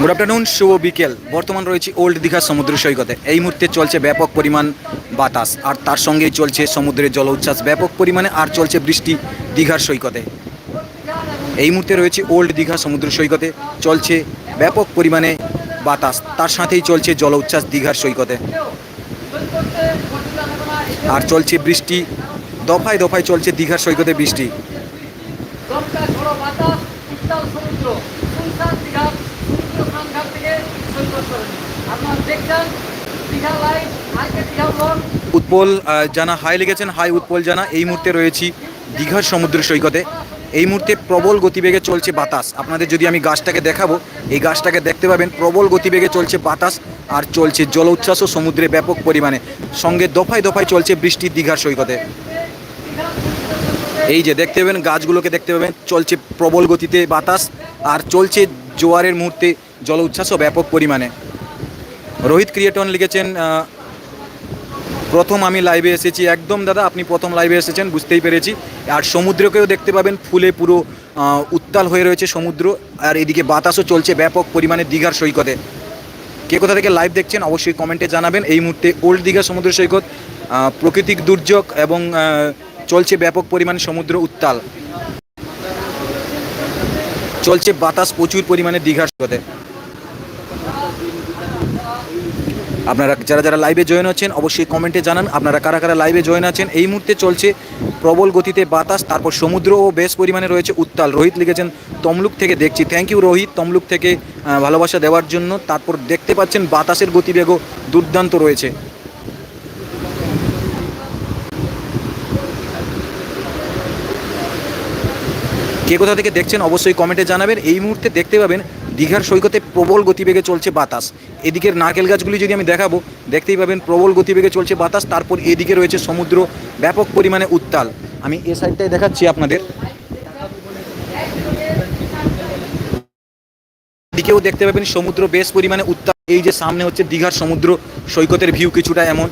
Good afternoon শুভ বিকেল। বর্তমান রয়েছে ওল্ড দীঘা সমুদ্র সৈকতে। এই মুহূর্তে চলছে ব্যাপক পরিমাণ বাতাস, আর তার সঙ্গেই চলছে সমুদ্রের জল উচ্ছ্বাস। ব্যাপক পরিমাণে আর চলছে বৃষ্টি দীঘার সৈকতে। এই মুহূর্তে রয়েছে ওল্ড দীঘা সমুদ্র সৈকতে, চলছে ব্যাপক পরিমাণে বাতাস। তার সাথেই চলছে জল উচ্ছ্বাস দীঘার সৈকতে। আর চলছে বৃষ্টি, দফায় দফায় চলছে দীঘার সৈকতে বৃষ্টি। উৎপল জানা, হাই লেগেছেন। হাই উৎপল জানা, এই মুহূর্তে রয়েছি দীঘার সমুদ্র সৈকতে। এই মুহূর্তে প্রবল গতিবেগে চলছে বাতাস। আপনাদের যদি আমি গাছটাকে দেখাবো, এই গাছটাকে দেখতে পাবেন প্রবল গতিবেগে চলছে বাতাস আর চলছে জল উচ্ছ্বাসও সমুদ্রে ব্যাপক পরিমাণে। সঙ্গে দফায় দফায় চলছে বৃষ্টি দীঘার সৈকতে। এই যে দেখতে পাবেন, গাছগুলোকে দেখতে পাবেন, চলছে প্রবল গতিতে বাতাস আর চলছে জোয়ারের মুহূর্তে জল উচ্ছ্বাসও ব্যাপক পরিমাণে। রোহিত ক্রিয়েটন লিখেছেন প্রথম আমি লাইভে এসেছি। একদম দাদা, আপনি প্রথম লাইভে এসেছেন, বুঝতেই পেরেছি। আর সমুদ্রকেও দেখতে পাবেন, ফুলে পুরো উত্তাল হয়ে রয়েছে সমুদ্র। আর এদিকে বাতাসও চলছে ব্যাপক পরিমাণে দীঘার সৈকতে। কে কোথা থেকে লাইভ দেখছেন অবশ্যই কমেন্টে জানাবেন। এই মুহূর্তে ওল্ড দীঘা সমুদ্র সৈকত প্রাকৃতিক দুর্যোগ এবং চলছে ব্যাপক পরিমাণে সমুদ্র উত্তাল। চলছে বাতাস প্রচুর পরিমাণে দীঘার সৈকতে। আপনারা যারা যারা লাইভে জয়েন হচ্ছেন অবশ্যই কমেন্টে জানান, আপনারা কারা কারা লাইভে জয়েন আছেন। এই মুহূর্তে চলছে প্রবল গতিতে বাতাস, তারপর সমুদ্র ও বেশ পরিমাণে রয়েছে উত্তাল। রোহিত লিখেছেন, তমলুক থেকে দেখছি। Thank you Rohit. তমলুক থেকে ভালোবাসা দেওয়ার জন্য। তারপর দেখতে পাচ্ছেন, বাতাসের গতিবেগও দুর্দান্ত রয়েছে। কে কোথা থেকে দেখছেন, অবশ্যই কমেন্টে জানাবেন। এই মুহূর্তে দেখতে পাবেন দীঘার সৈকতে প্রবল গতিবেগে চলছে বাতাস। এদিকের নারকেল গাছগুলি যদি আমি দেখাবো, দেখতেই পাবেন প্রবল গতিবেগে চলছে বাতাস। তারপর এদিকে রয়েছে সমুদ্র, ব্যাপক পরিমাণে উত্তাল। আমি এ সাইডটাই দেখাচ্ছি আপনাদের। দিকেও দেখতে পাবেন সমুদ্র বেশ পরিমাণে উত্তাল। এই যে সামনে হচ্ছে দীঘার সমুদ্র, সৈকতের ভিউ কিছুটা এমন।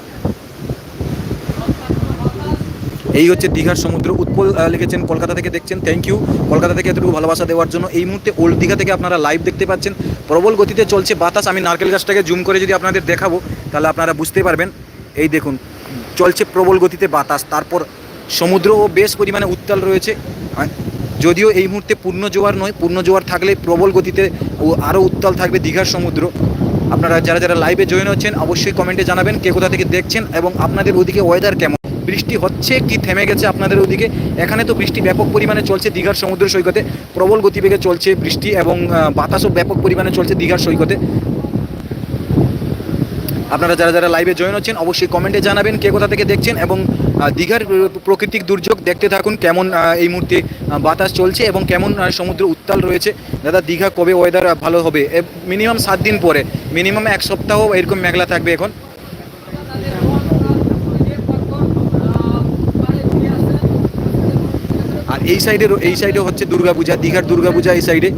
এই হচ্ছে দীঘার সমুদ্র। উৎপল লিখেছেন, কলকাতা থেকে দেখছেন। থ্যাংক ইউ কলকাতা থেকে এতটুকু ভালোবাসা দেওয়ার জন্য এই মুহূর্তে ওল্ড দীঘা থেকে আপনারা লাইভ দেখতে পাচ্ছেন। প্রবল গতিতে চলছে বাতাস। আমি নারকেল গাছটাকে জুম করে যদি আপনাদের দেখাবো, তাহলে আপনারা বুঝতে পারবেন। এই দেখুন, চলছে প্রবল গতিতে বাতাস। তারপর সমুদ্রও বেশ পরিমাণে উত্তাল রয়েছে। যদিও এই মুহূর্তে পূর্ণ জোয়ার নয়। পূর্ণ জোয়ার থাকলে প্রবল গতিতে ও আরও উত্তাল থাকবে দীঘার সমুদ্র। আপনারা যারা যারা লাইভে জয়েন হচ্ছেন, অবশ্যই কমেন্টে জানাবেন কে কোথা থেকে দেখছেন এবং আপনাদের ওদিকে ওয়েদার কেমন? বৃষ্টি হচ্ছে, কি থেমে গেছে আপনাদের ওদিকে? এখানে তো বৃষ্টি ব্যাপক পরিমাণে চলছে দীঘার সমুদ্র সৈকতে। প্রবল গতিবেগে চলছে বৃষ্টি এবং বাতাসও ব্যাপক পরিমাণে চলছে দীঘার সৈকতে। আপনারা যারা যারা লাইভে জয়েন হচ্ছেন, অবশ্যই কমেন্টে জানাবেন কে কোথা থেকে দেখছেন এবং দীঘার প্রাকৃতিক দুর্যোগ দেখতে থাকুন, কেমন এই মুহূর্তে বাতাস চলছে এবং কেমন সমুদ্র উত্তাল রয়েছে। দাদা, দীঘা কবে ওয়েদার ভালো হবে? মিনিমাম সাত দিন পরে মিনিমাম এক সপ্তাহ এরকম মেঘলা থাকবে এখন। আর এই সাইডে এই সাইডে হচ্ছে দুর্গাপূজা, দীঘার দুর্গাপূজা এই সাইডে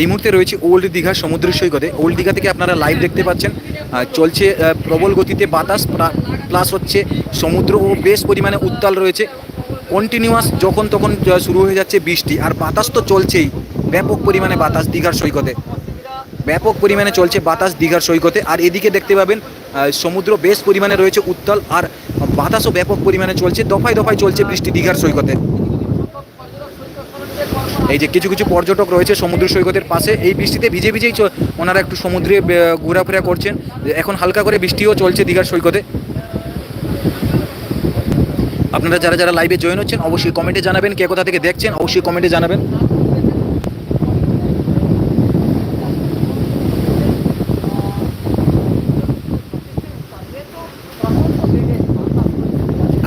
এই মুহূর্তে রয়েছে ওল্ড দীঘা সমুদ্র সৈকতে। ওল্ড দীঘা থেকে আপনারা লাইভ দেখতে পাচ্ছেন। চলছে প্রবল গতিতে বাতাস প্লাস হচ্ছে সমুদ্র ও বেশ পরিমাণে উত্তাল রয়েছে। কন্টিনিউয়াস যখন তখন শুরু হয়ে যাচ্ছে বৃষ্টি। আর বাতাস তো চলছেই। ব্যাপক পরিমাণে বাতাস দীঘার সৈকতে। ব্যাপক পরিমাণে চলছে বাতাস দীঘার সৈকতে। আর এদিকে দেখতে পাবেন সমুদ্র বেশ পরিমাণে রয়েছে উত্তাল আর বাতাসও ব্যাপক পরিমাণে চলছে, দফায় দফায় চলছে বৃষ্টি দীঘার সৈকতে। এই যে কিছু কিছু পর্যটক রয়েছে সমুদ্র সৈকতের পাশে, এই বৃষ্টিতে ভিজে ভিজেই ওনারা একটু সমুদ্রে ঘোরাফেরা করছেন। এখন হালকা করে বৃষ্টিও চলছে দীঘার সৈকতে। আপনারা যারা যারা লাইভে জয়েন হচ্ছেন, অবশ্যই কমেন্টে জানাবেন, কে কোথা থেকে দেখছেন, অবশ্যই কমেন্টে জানাবেন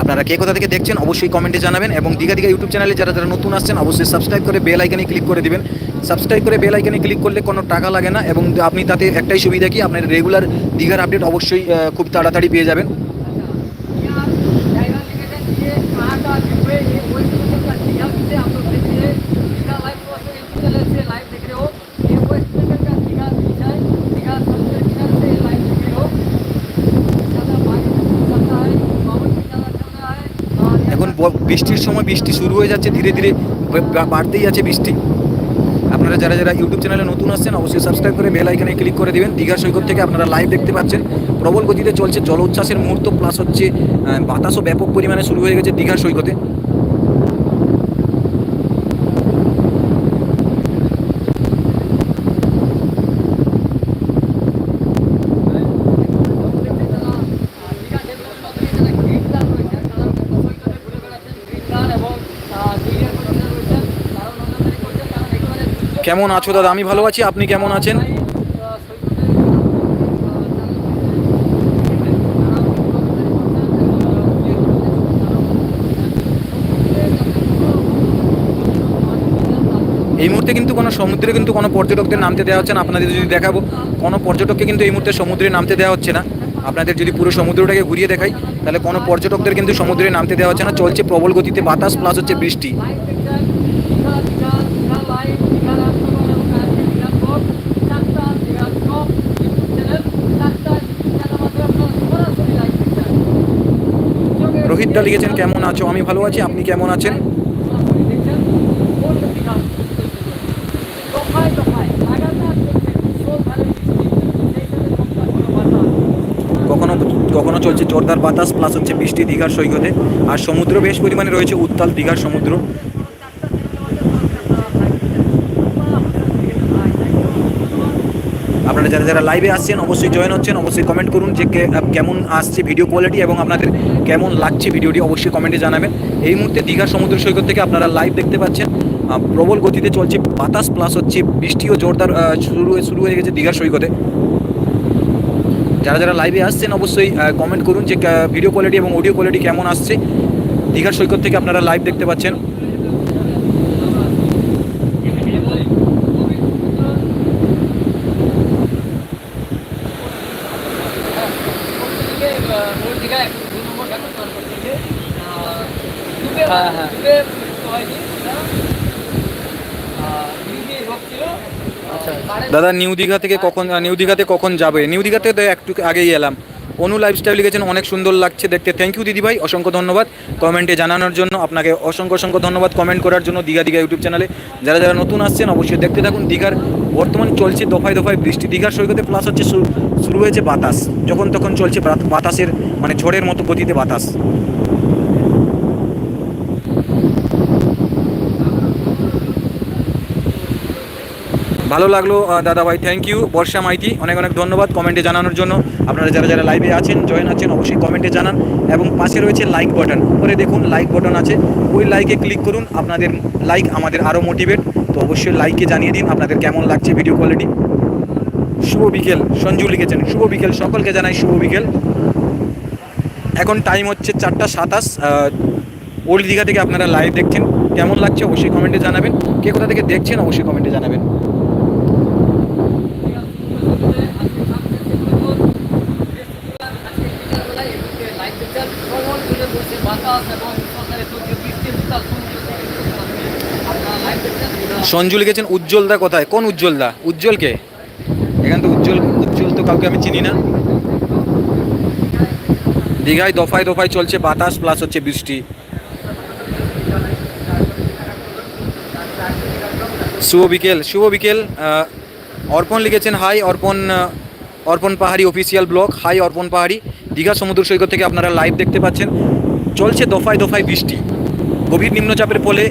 আপনারা কে কোথা থেকে দেখছেন অবশ্যই কমেন্টে জানাবেন এবং দীঘা দীঘা ইউটিউব চ্যানেলে যারা যারা নতুন আসছেন অবশ্যই সাবস্ক্রাইব করে বেল আইকনে ক্লিক করে দেবেন। সাবস্ক্রাইব করে বেল আইকনে ক্লিক করলে কোনো টাকা লাগে না এবং আপনি তাতে একটাই সুবিধা কি আপনার রেগুলার দীঘার আপডেট অবশ্যই খুব তাড়াতাড়ি পেয়ে যাবেন। বৃষ্টির সময় বৃষ্টি শুরু হয়ে যাচ্ছে, ধীরে ধীরে বাড়তেই আছে বৃষ্টি। আপনারা যারা যারা ইউটিউব চ্যানেলে নতুন আসছেন, অবশ্যই সাবস্ক্রাইব করে বেল আইকনে ক্লিক করে দেবেন। দীঘা সৈকত থেকে আপনারা লাইভ দেখতে পাচ্ছেন। প্রবল গতিতে চলছে জলোচ্ছ্বাসের মুহূর্ত প্লাস হচ্ছে বাতাসও ব্যাপক পরিমাণে শুরু হয়ে গেছে দীঘা সৈকতে। কেমন আছো দাদা? আমি ভালো আছি, আপনি কেমন আছেন? এই মুহূর্তে কিন্তু কোনো সমুদ্রে কিন্তু কোনো পর্যটকদের নামতে দেওয়া হচ্ছে না। আপনাদের যদি দেখাবো, কোনো পর্যটককে কিন্তু এই মুহূর্তে সমুদ্রে নামতে দেওয়া হচ্ছে না। আপনাদের যদি পুরো সমুদ্রটাকে ঘুরিয়ে দেখাই, তাহলে কোনো পর্যটকদের কিন্তু সমুদ্রে নামতে দেওয়া হচ্ছে না। চলছে প্রবল গতিতে বাতাস প্লাস হচ্ছে বৃষ্টি। রোহিত লিখেছেন, কেমন আছো? আমি ভালো আছি, আপনি কেমন আছেন? কখনো চলছে জোরদার বাতাস প্লাস হচ্ছে বৃষ্টি, দীঘার সৈকতে। আর সমুদ্র বেশ পরিমাণে রয়েছে, উত্তাল দীঘার সমুদ্র। আপনারা যারা যারা লাইভে আসছেন, অবশ্যই জয়েন হচ্ছেন, অবশ্যই কমেন্ট করুন যে কেমন আসছে ভিডিও কোয়ালিটি এবং আপনাদের কেমন লাগছে ভিডিওটি অবশ্যই কমেন্টে জানাবেন। এই মুহূর্তে দীঘা সমুদ্র সৈকত থেকে আপনারা লাইভ দেখতে পাচ্ছেন। প্রবল গতিতে চলছে, বাতাস প্লাস হচ্ছে, বৃষ্টিও জোরদার শুরু শুরু হয়ে গেছে দীঘার সৈকতে। যারা যারা লাইভে আসছেন, অবশ্যই কমেন্ট করুন যে ভিডিও কোয়ালিটি এবং অডিও কোয়ালিটি কেমন আসছে। দীঘার সৈকত থেকে আপনারা লাইভ দেখতে পাচ্ছেন হ্যাঁ হ্যাঁ দাদা, নিউ দীঘা থেকে কখন নিউ দীঘাতে কখন যাবে? নিউ দীঘাতে তো একটু আগেই এলাম। অনু লাইফস্টাইল লিখেছেন অনেক সুন্দর লাগছে দেখতে। থ্যাংক ইউ দিদি ভাই, অসংখ্য ধন্যবাদ কমেন্টে জানানোর জন্য। আপনাকে অসংখ্য অসংখ্য ধন্যবাদ কমেন্ট করার জন্য দীঘা দীঘা ইউটিউব চ্যানেলে। যারা যারা নতুন আসছেন, অবশ্যই দেখতে থাকুন দীঘার। বর্তমান চলছে দফায় দফায় বৃষ্টি। দীঘার সৈকতে প্লাস হচ্ছে শুরু হয়েছে বাতাস। যখন তখন চলছে বাতাসের মানে ঝড়ের মতো গতিতে বাতাস। ভালো লাগল দাদা ভাই থ্যাংক ইউ বর্ষা মাইতি, অনেক অনেক ধন্যবাদ কমেন্টে জানানোর জন্য। আপনারা যারা যারা লাইভে আছেন জয়েন আছেন, অবশ্যই কমেন্টে জানান। এবং পাশে রয়েছে লাইক বাটন উপরে দেখুন লাইক বাটন আছে। ওই লাইকে ক্লিক করুন, আপনাদের লাইক আমাদের আরও মোটিভেট তো অবশ্যই লাইকে জানিয়ে দিন, আপনাদের কেমন লাগছে ভিডিও কোয়ালিটি শুভ বিকেল, সঞ্জু লিখেছেন, শুভ বিকেল, সকলকে জানাই শুভ বিকেল। এখন টাইম হচ্ছে চারটা সাতাশ ওল্ড দীঘা থেকে আপনারা লাইভ দেখছেন। কেমন লাগছে অবশ্যই কমেন্টে জানাবেন। কে কোথা থেকে দেখছেন, অবশ্যই কমেন্টে জানাবেন। সঞ্জু লিখেছেন, উজ্জ্বলদা কোথায়? কোন উজ্জ্বলদা? উজ্জ্বলকে এখান তো উজ্জ্বল উজ্জ্বল তো কাউকে আমি চিনি না। দীঘায় দফায় দফায় চলছে বাতাস প্লাস হচ্ছে বৃষ্টি। শুভ বিকেল শুভ বিকেল অর্পণ লিখেছেন, হাই অর্পণ অর্পণ পাহাড়ি অফিসিয়াল ব্লগ হাই অর্পণ পাহাড়ি। দীঘা সমুদ্র সৈকত থেকে আপনারা লাইভ দেখতে পাচ্ছেন। চলছে দফায় দফায় বৃষ্টি। গভীর নিম্নচাপের ফলে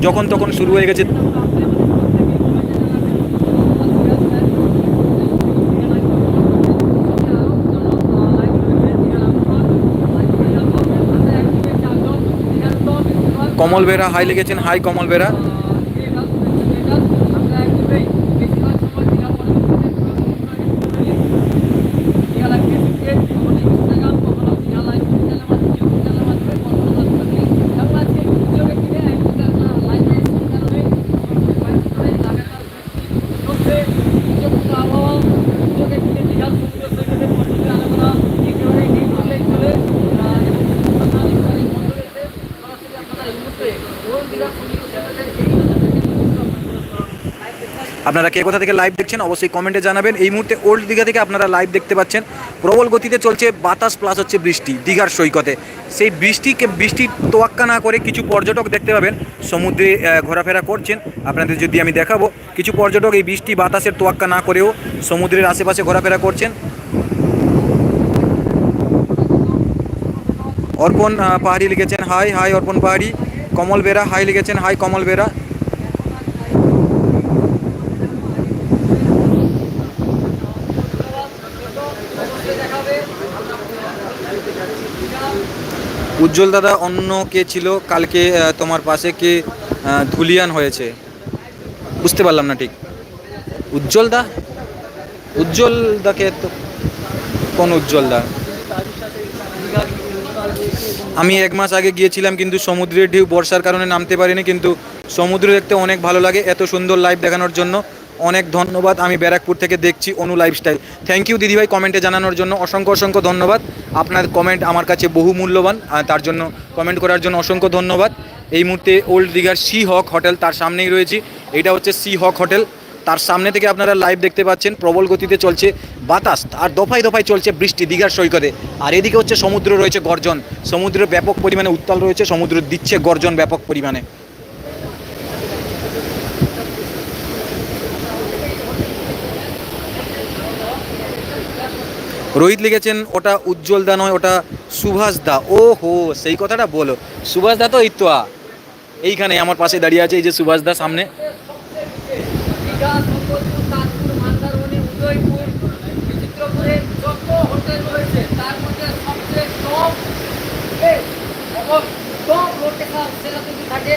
যখন তখন শুরু হয়ে গেছে কমল বেরা হাই লেগেছেন, হাই কমল বেরা আপনারা কে কোথা থেকে লাইভ দেখছেন অবশ্যই কমেন্টে জানাবেন। এই মুহূর্তে ওল্ড দীঘা থেকে আপনারা লাইভ দেখতে পাচ্ছেন। প্রবল গতিতে চলছে বাতাস প্লাস হচ্ছে বৃষ্টি, দীঘার সৈকতে। সেই বৃষ্টিকে বৃষ্টির তোয়াক্কা না করে কিছু পর্যটক দেখতে পাবেন। সমুদ্রে ঘোরাফেরা করছেন। আপনাদের যদি আমি দেখাবো, কিছু পর্যটক এই বৃষ্টি বাতাসের তোয়াক্কা না করেও সমুদ্রের আশেপাশে ঘোরাফেরা করছেন। অর্পণ পাহাড়ি লিখেছেন hi hi Arpan Pahari. Kamal Bera hi লিখেছেন হাই কমল বেরা। উজ্জ্বল দাদা, অন্য কে ছিল? কালকে তোমার পাশে কে ধুলিয়ান হয়েছে? বুঝতে পারলাম না ঠিক। উজ্জ্বল দা? উজ্জ্বল দাকে কোন উজ্জ্বল দা? আমি এক মাস আগে গিয়েছিলাম, কিন্তু সমুদ্রের ঢেউ, বর্ষার কারণে নামতে পারিনি, কিন্তু সমুদ্র দেখতে অনেক ভালো লাগে, এত সুন্দর লাইভ দেখানোর জন্য। অনেক ধন্যবাদ। আমি ব্যারাকপুর থেকে দেখছি অনু লাইফস্টাইল থ্যাংক ইউ দিদিভাই কমেন্টে জানানোর জন্য। অসংখ্য অসংখ্য ধন্যবাদ। আপনার কমেন্ট আমার কাছে বহু মূল্যবান তার জন্য কমেন্ট করার জন্য অসংখ্য ধন্যবাদ। এই মুহূর্তে ওল্ড দীঘার সি হক হোটেল তার সামনেই রয়েছি। এটা হচ্ছে সি হক হোটেল তার সামনে থেকে আপনারা লাইভ দেখতে পাচ্ছেন। প্রবল গতিতে চলছে বাতাস। আর দফায় দফায় চলছে বৃষ্টি দীঘার সৈকতে। আর এদিকে হচ্ছে সমুদ্র রয়েছে গর্জন। সমুদ্র ব্যাপক পরিমাণে উত্তাল রয়েছে। সমুদ্র দিচ্ছে গর্জন ব্যাপক পরিমাণে। রোহিত লিখেছেন ওটা উজ্জ্বল দা নয় ওটা সুভাষ দা ও হো সেই কথাটা বলো সুভাষ দা তো এই তো এইখানে আমার পাশে দাঁড়িয়ে আছে এই যে সুভাষ দা সামনে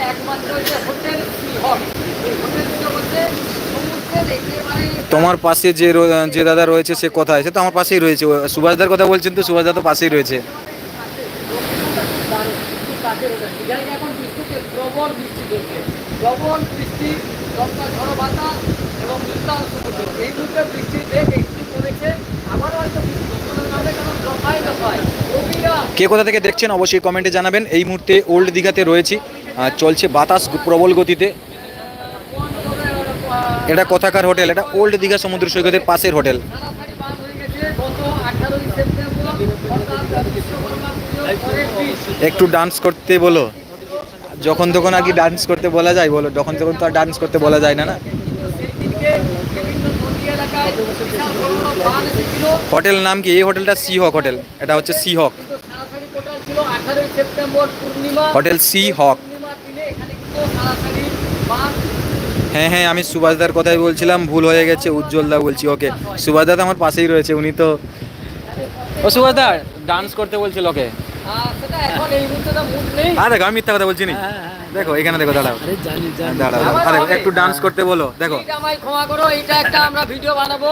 একমাত্র হোটেল তোমার পাশে যে যে দাদা রয়েছে, সে কোথায়? সে তো আমার পাশেই রয়েছে। সুভাষদার কথা বলছেন তো সুভাষ দা তো পাশেই রয়েছে। কে কোথা থেকে দেখছেন অবশ্যই কমেন্টে জানাবেন। এই মুহূর্তে ওল্ড দীঘাতে রয়েছি। চলছে বাতাস প্রবল গতিতে। এটা কথাকার হোটেল? এটা ওল্ড দীঘা সমুদ্র সৈকতের পাশের হোটেল। একটু ডান্স করতে বলো। যখন তখন আর কি ডান্স করতে বলা যায় বলো? যখন তখন তো আর ডান্স করতে বলা যায় না না? হোটেল নাম কি? এই হোটেলটা সি হক হোটেল। এটা হচ্ছে সি হক কিন্তু সারাসারি টোটাল ছিল আঠারোই September Purnima hotel Sea Hawk হ্যাঁ হ্যাঁ আমি সুভাষদার কথাই বলছিলাম ভুল হয়ে গেছে উজ্জ্বলদা বলছি ওকে। সুভাষদা তো আমার পাশেই রয়েছে উনি তো ও সুভাষদা ডান্স করতে বলছিল ওকে। আর সেটা এখন এই মুহূর্তে তো মুড নেই। আর দেখো আমি মিথ্যা কথা বলছি নি? দেখো এখানে দেখো দাঁড়াও। দাঁড়াও দাঁড়াও। আরে একটু ডান্স করতে বলো দেখো। আমায় ক্ষমা করো এইটা একটা আমরা ভিডিও বানাবো।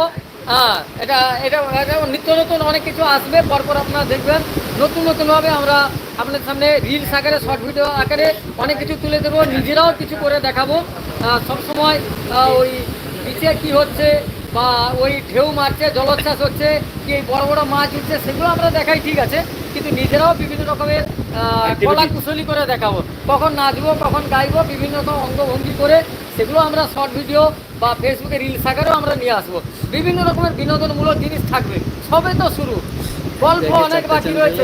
হ্যাঁ এটা এটা এটা নিত্য নতুন অনেক কিছু আসবে পরপর আপনারা দেখবেন। নতুন নতুনভাবে আমরা আপনাদের সামনে রিলস আকারে শর্ট ভিডিও আকারে অনেক কিছু তুলে দেবো নিজেরাও কিছু করে দেখাবো। সবসময় ওই নিচে কি হচ্ছে বা ওই ঢেউ মারছে জলোচ্ছ্বাস হচ্ছে কি এই বড় বড় মাছ উঠছে সেগুলো আমরা দেখাই ঠিক আছে কিন্তু নিজেরাও বিভিন্ন রকমের কলা কুশলী করে দেখাবো। কখন নাচবো কখন গাইবো বিভিন্ন রকম অঙ্গভঙ্গি করে সেগুলো আমরা শর্ট ভিডিও বা ফেসবুকে রিলস আকারেও আমরা নিয়ে আসব। বিভিন্ন রকমের বিনোদনমূলক জিনিস থাকবে। সবে তো শুরু। গল্প অনেক বাকি রয়েছে।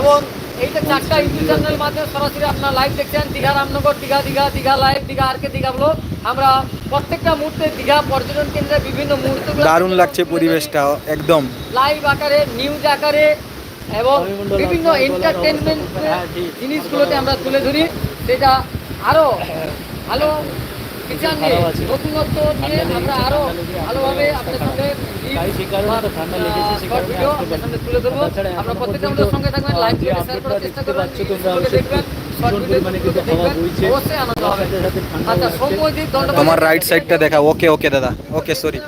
এবং এইটা চারটা ইউটিউব চ্যানেলের মাধ্যমে সরাসরি আপনারা লাইভ দেখছেন। দীঘা রামনগর দীঘা দীঘা দীঘা লাইভ দীঘা আর কে দীঘা ব্লগ আমরা প্রত্যেকটা মুহূর্তে দীঘা পর্যটন কেন্দ্রে বিভিন্ন মুহূর্তে দারুণ লাগছে পরিবেশটা একদম। লাইভ আকারে নিউজ আকারে এবং বিভিন্ন এন্টারটেনমেন্ট হ্যাঁ, ঠিক। জিনিসগুলোকে আমরা তুলে ধরি। সেটা আরও ভালো বিচার নিয়ে নতুনত্ব নিয়ে আমরা আরও ভালোভাবে সঙ্গে তুলে ধরবো। আমাদের সঙ্গে থাকবেন লাইভ শেয়ার করার চেষ্টা করবেন দেখবেন আচ্ছা তোমার রাইট সাইডটা দেখা ওকে ওকে দাদা ওকে সরি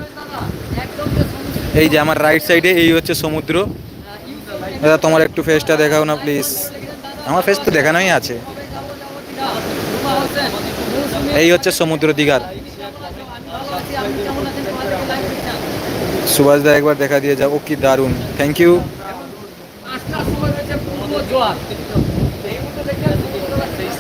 এই যে আমার রাইট সাইডে এই হচ্ছে সমুদ্র। দাদা তোমার একটু ফেসটা দেখাও না প্লিজ আমার ফেস তো দেখানোই আছে। এই হচ্ছে সমুদ্র দীঘার। সুভাষ দা একবার দেখা দিয়ে যাও কি দারুণ। থ্যাংক ইউ এই মুহূর্তে দেখছেন সমুদ্রটা সেই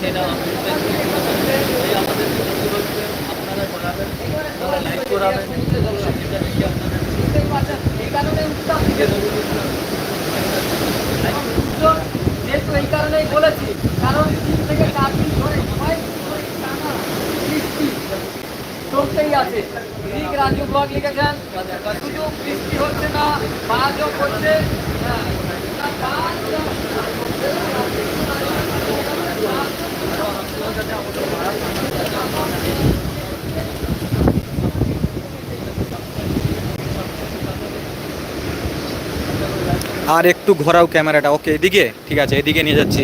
চলতেই আছে। রিক রাজু ব্লগ লিখেছেন। শুধু বৃষ্টি হচ্ছে না বাজও করছে আর একটু ঘোরাও ক্যামেরাটা। ওকে, এদিকে? ঠিক আছে, এদিকে নিয়ে যাচ্ছি।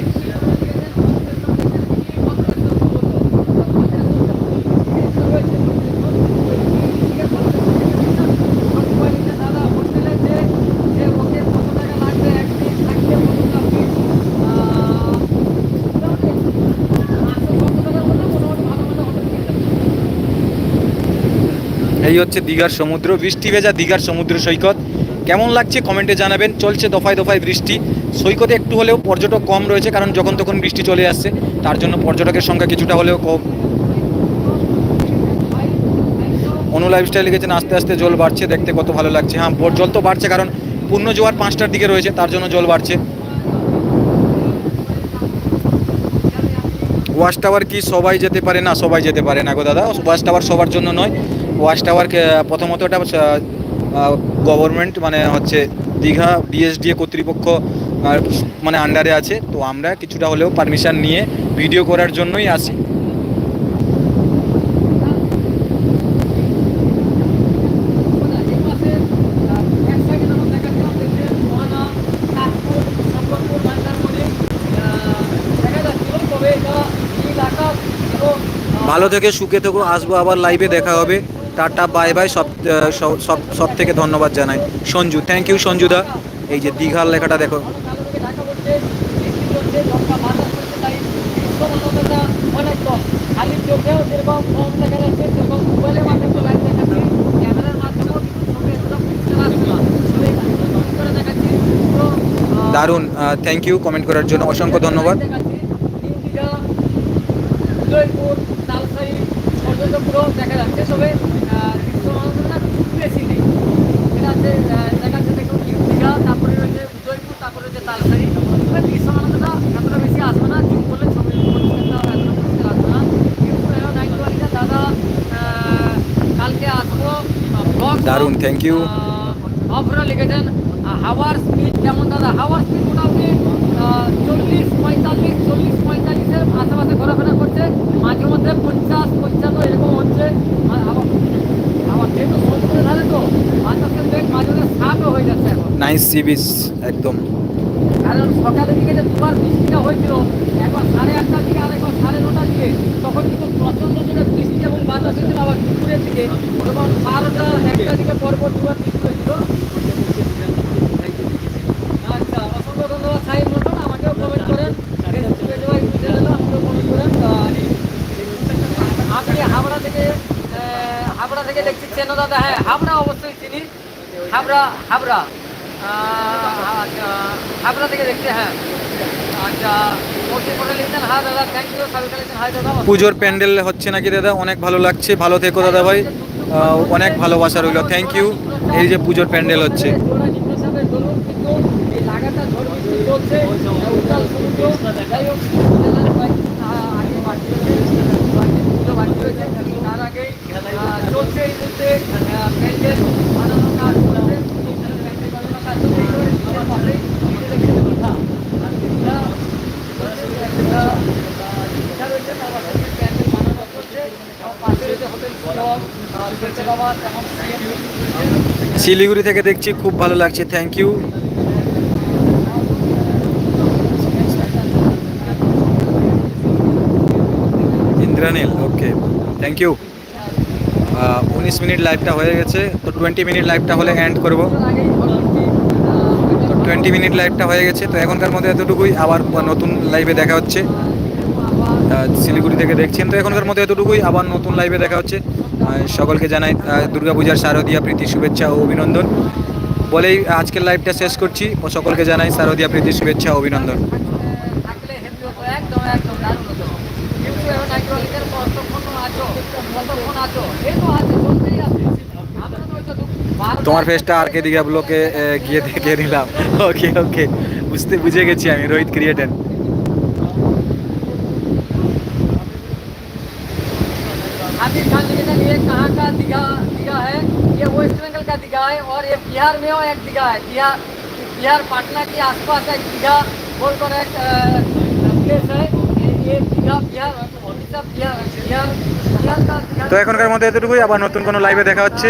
এই হচ্ছে দীঘার সমুদ্র। বৃষ্টি ভেজা দীঘার সমুদ্র সৈকত। কেমন লাগছে কমেন্টে জানাবেন। চলছে দফায় দফায় বৃষ্টি। সৈকতে একটু হলেও পর্যটক কম রয়েছে, কারণ যখন তখন বৃষ্টি চলে আসছে, তার জন্য পর্যটকের সংখ্যা কিছুটা হলেও কম। অনু লাইফস্টাইল লিখেছেন, আস্তে আস্তে জল বাড়ছে, দেখতে কত ভালো লাগছে। হ্যাঁ জল তো বাড়ছে, কারণ পূর্ণ জোয়ার পাঁচটার দিকে রয়েছে, তার জন্য জল বাড়ছে। ওয়াশ টাওয়ার কি সবাই যেতে পারে না? সবাই যেতে পারে না গো দাদা। ওয়াশ টাওয়ার সবার জন্য নয়। ওয়াশ টাওয়ার প্রথমত এটা গভর্নমেন্ট মানে হচ্ছে দীঘা ডিএসডিএ কর্তৃপক্ষ মানে আন্ডারে আছে। তো আমরা কিছুটা হলেও পারমিশন নিয়ে ভিডিও করার জন্যই আসি। ভালো থেকে সুখে থেকো, আসব আবার লাইভে দেখা হবে। টাটা, বাই বাই, সব সব- সব থেকে ধন্যবাদ জানাই। সঞ্জু থ্যাংক ইউ সঞ্জুদা। এই যে দীঘার লেখাটা দেখো। দারুণ থ্যাংক ইউ কমেন্ট করার জন্য অসংখ্য ধন্যবাদ দেখাচ্ছি নিউ দীঘা উদয়পুর তালসাই পর্যন্ত দেখা যাচ্ছে তবে বেশি নেই। হচ্ছে দেখা যাচ্ছে দেখুন দীঘা তারপরে রয়েছে উদয়পুর তারপরে রয়েছে তালসাই তবে দৃশ্য মানদণ্ডটা এতটা বেশি আসবে না জুম করলে ছবি আসবে না। কিন্তু এরা নাইন ওয়ালিটা দাদা কালকে আসব দারুণ, thank you. অফরা লিখেছেন হাওয়ার স্পিড কেমন দাদা? হাওয়ার স্পিড মোটামুটি চল্লিশ পঁয়তাল্লিশ চল্লিশ পঁয়তাল্লিশের আশেপাশে ঘোরাফেরা করছে। মাঝে মধ্যে পঞ্চাশ পঞ্চান্ন এরকম হচ্ছে। হাওয়া যেহেতু সমুদ্রের ধারে তো বাতাসের বেগ মাঝে মধ্যে ষাটও হয়ে যাচ্ছে এখন। নাইস সি বিচ একদম। কারণ সকালের দিকে যে দুবার বৃষ্টিটা হয়েছিল একবার সাড়ে আটটার দিকে আর একবার সাড়ে নটার দিকে তখন কিন্তু প্রচণ্ড জোরে বৃষ্টি এবং বাতাস হয়েছিল আবার দুপুরের দিকে। এবং বারোটা একটার দিকে পরপর দুবার বৃষ্টি হয়েছিল আচ্ছা অসংখ্য ধন্যবাদ সাহেব মন্ডল আমাকেও কমেন্ট করেন ফেসবুকে দেওয়া একটু জেনে দিলাম, আমাকেও কমেন্ট করেন তা আপনি হাবড়া থেকে আহ, হাবড়া থেকে দেখছি চেনো দাদা হ্যাঁ হাবড়া অবশ্যই চিনি। হাবড়া হাবড়া। আচ্ছা হাবড়া থেকে দেখছি হ্যাঁ। আচ্ছা হ্যাঁ পুজোর প্যান্ডেল হচ্ছে নাকি দাদা? অনেক ভালো লাগছে ভালো থেকো দাদা ভাই। অনেক ভালোবাসা রইল। থ্যাংক ইউ এই যে পুজোর প্যান্ডেল হচ্ছে। চলছে উত্তাল সমুদ্র যাই হোক জেলার কয়েক আহ, আগে বাকি রয়েছে কয়েকদিন পুজো বাকি রয়েছে তার আগে আহ, চলছে এই মুহূর্তে আহ, প্যান্ডেল বানানো কাজ চলছে প্যান্ডেল বানানো কাজ চলছে একেবারে বিচের পাশেই বিচে দেখতে দীঘা আর দীঘা চলছে, একটা, আহ, দীঘা রয়েছে তার পাশে যে প্যান্ডেল বানানো চলছে এবং পাশে রয়েছে হোটেল সব পেটে বাবা তেমন শিলিগুড়ি থেকে দেখছি খুব ভালো লাগছে thank you Indranil okay thank you উনিশ মিনিট লাইভটা হয়ে গেছে, তো টোয়েন্টি মিনিট লাইভটা হলে এন্ড করব। তো টোয়েন্টি মিনিট লাইভটা হয়ে গেছে, তো এখনকার মধ্যে এতটুকুই, আবার নতুন লাইভে দেখা হচ্ছে। শিলিগুড়ি থেকে দেখছেন, তো এখনকার মধ্যে এতটুকুই, আবার নতুন লাইভে দেখা হচ্ছে। সকলকে জানাই দুর্গাপূজার শারদীয়া প্রীতি শুভেচ্ছা ও অভিনন্দন। বলেই আজকের লাইভটা শেষ করছি, ও সকলকে জানাই শারদীয়া প্রীতি শুভেচ্ছা ও অভিনন্দন। তোমার ফেসটা আর কে দিঘা ব্লকে এ, গিয়ে দেখে নিলাম ওকে ওকে বুঝতে বুঝে গেছি আমি রোহিত ক্রিয়েটেন आमिर खान निवेदन ये कहाँ का दिघा दिघा है ये वेस्ट बंगाल का दिघा है और ये बिहार में और एक दिघा है बिहार बिहार पटना के आसपास एक दिघा बोलकर एक प्लेस है ये ये दिघा बिहार उड़ीसा बिहार बिहार बिहार का दिघा তো এখনকার মধ্যে এতটুকুই আবার নতুন কোন লাইভে দেখা হচ্ছে।